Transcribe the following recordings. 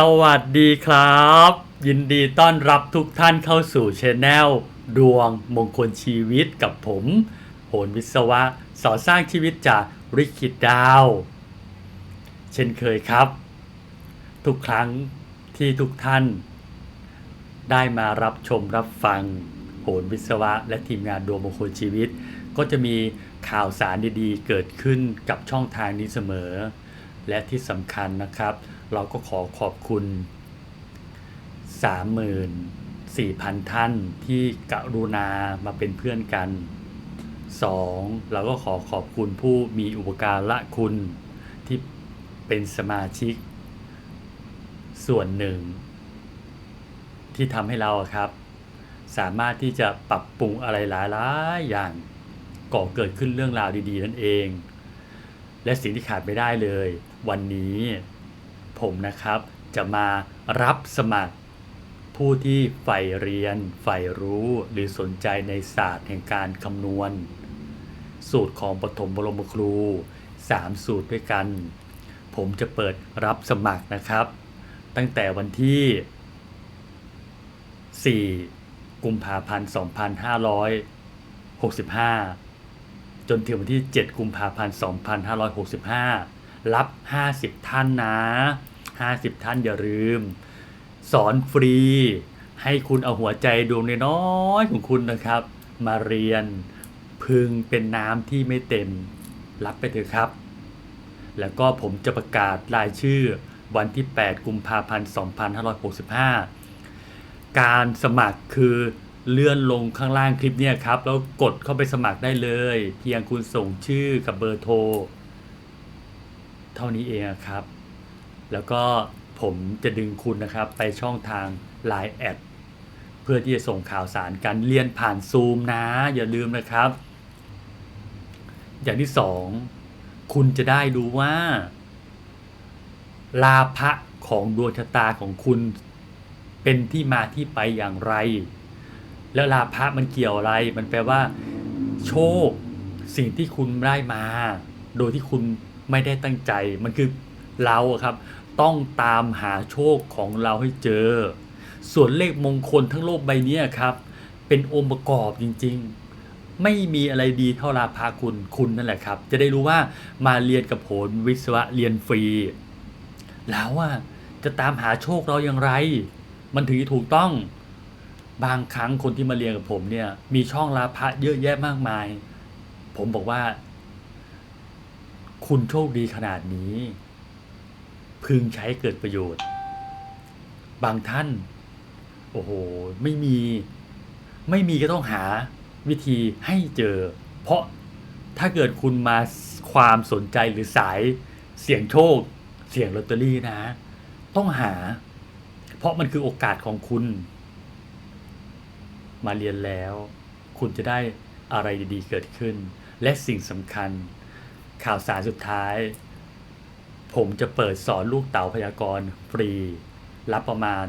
สวัสดีครับ ยินดีต้อนรับทุกท่านเข้าสู่ช anel ดวงมงคลชีวิตกับผม โหนวิศวะสอสร้างชีวิตจากริคิดดาว เช่นเคยครับ ทุกครั้งที่ทุกท่าน ได้มารับชมรับฟัง โหนวิศวะ และทีมงานดวงมงคลชีวิต ก็จะมีข่าวสารดีๆ เกิดขึ้นกับช่องทางนี้เสมอ และที่สำคัญนะครับ เราก็ขอขอบคุณ 34,000 ท่านที่กรุณามาเป็นเพื่อนกัน 2. เราก็ขอขอบคุณผู้มีอุปการะคุณที่เป็นสมาชิก ส่วนหนึ่ง ที่ทำให้เราครับ สามารถที่จะปรับปรุงอะไรหลายๆอย่างก่อเกิดขึ้นเรื่องราวดี ๆ นั่นเอง และสิ่งที่ขาดไม่ได้เลย วันนี้ผมนะครับจะมารับสมัครผู้ที่ใฝ่เรียนใฝ่รู้หรือสนใจในศาสตร์แห่งการคำนวณ สูตรของปฐมบรมครู 3 สูตรด้วยกัน ผมจะเปิดรับสมัครนะครับ ตั้งแต่วันที่ 4 กุมภาพันธ์ 2565 จนถึงวันที่ 7 กุมภาพันธ์ 2565 รับ 50 ท่านนะ 50 ท่านอย่าลืม สอนฟรี ให้คุณเอาหัวใจดวงน้อยของคุณนะครับ มาเรียนพึงเป็นน้ำที่ไม่เต็ม รับไปเถอะครับ แล้วก็ผมจะประกาศรายชื่อวันที่ 8 กุมภาพันธ์ 2565 การสมัครคือเลื่อนลงข้างล่างคลิปเนี่ยครับ แล้วกดเข้าไปสมัครได้เลย เพียงคุณส่งชื่อกับเบอร์โทร เท่านี้เองครับ แล้วก็ผมจะดึงคุณนะครับไปช่องทาง Line แอดเพื่อที่จะส่งข่าวสารการเรียนผ่านซูมนะ อย่าลืมนะครับ อย่างที่สองคุณจะได้ดูว่า ลาภะของดวงชะตาของคุณเป็นที่มาที่ไปอย่างไร แล้วลาภะมันเกี่ยวอะไร มันแปลว่า โชค สิ่งที่คุณได้มา โดยที่คุณ ไม่ได้ตั้งใจมันคือเราครับ ต้องตามหาโชคของเราให้เจอ ส่วนเลขมงคลทั้งโลกใบนี้ครับ เป็นองค์ประกอบจริงๆ ไม่มีอะไรดีเท่าลาภาคุณคุณนั่นแหละครับ จะได้รู้ว่ามาเรียนกับโหนวิศวะเรียนฟรี แล้วว่าจะตามหาโชคเราอย่างไร มันถึงจะถูกต้องบางครั้งคนที่มาเรียนกับผมเนี่ยมีช่องลาภะเยอะแยะมากมาย ผมบอกว่า คุณโชคดีขนาดนี้ พึงใช้เกิดประโยชน์ บางท่าน โอ้โห ไม่มี ไม่มีก็ต้องหาวิธีให้เจอ เพราะถ้าเกิดคุณมาความสนใจหรือสายเสี่ยงโชค เสี่ยงลอตเตอรี่นะ ต้องหา เพราะมันคือโอกาสของคุณ มาเรียนแล้ว คุณจะได้อะไรดีๆเกิดขึ้น และสิ่งสำคัญ ข่าวสารสุดท้าย ผมจะเปิดสอนลูกเต๋าพยากรณ์ฟรี รับประมาณ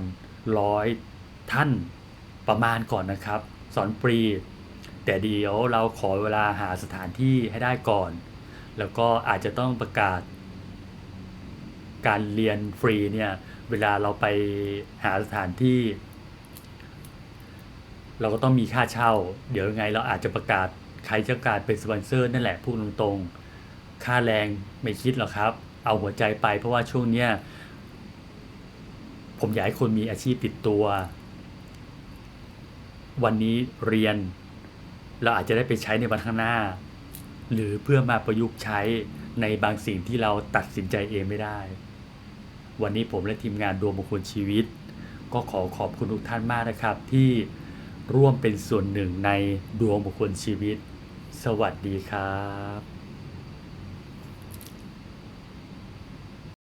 ร้อยท่านประมาณก่อนนะครับ สอนฟรี แต่เดี๋ยวเราขอเวลาหาสถานที่ให้ได้ก่อน แล้วก็อาจจะต้องประกาศ การเรียนฟรีเนี่ยเวลาเราไปหาสถานที่ เราก็ต้องมีค่าเช่า เดี๋ยวยังไงเราอาจจะประกาศใครจะประกาศเป็นสปอนเซอร์นั่นแหละพูดตรงๆ ค่าแรงไม่คิดหรอกครับ เอาหัวใจไปเพราะว่าช่วงเนี้ยผมอยากให้คนมีอาชีพติดตัว วันนี้เรียน เราอาจจะได้ไปใช้ในวันข้างหน้า หรือเพื่อมาประยุกต์ใช้ในบางสิ่งที่เราตัดสินใจเองไม่ได้ วันนี้ผมและทีมงานดวงมงคลชีวิต ก็ขอขอบคุณทุกท่านมากนะครับ ที่ร่วมเป็นส่วนหนึ่งในดวงมงคลชีวิต สวัสดีครับ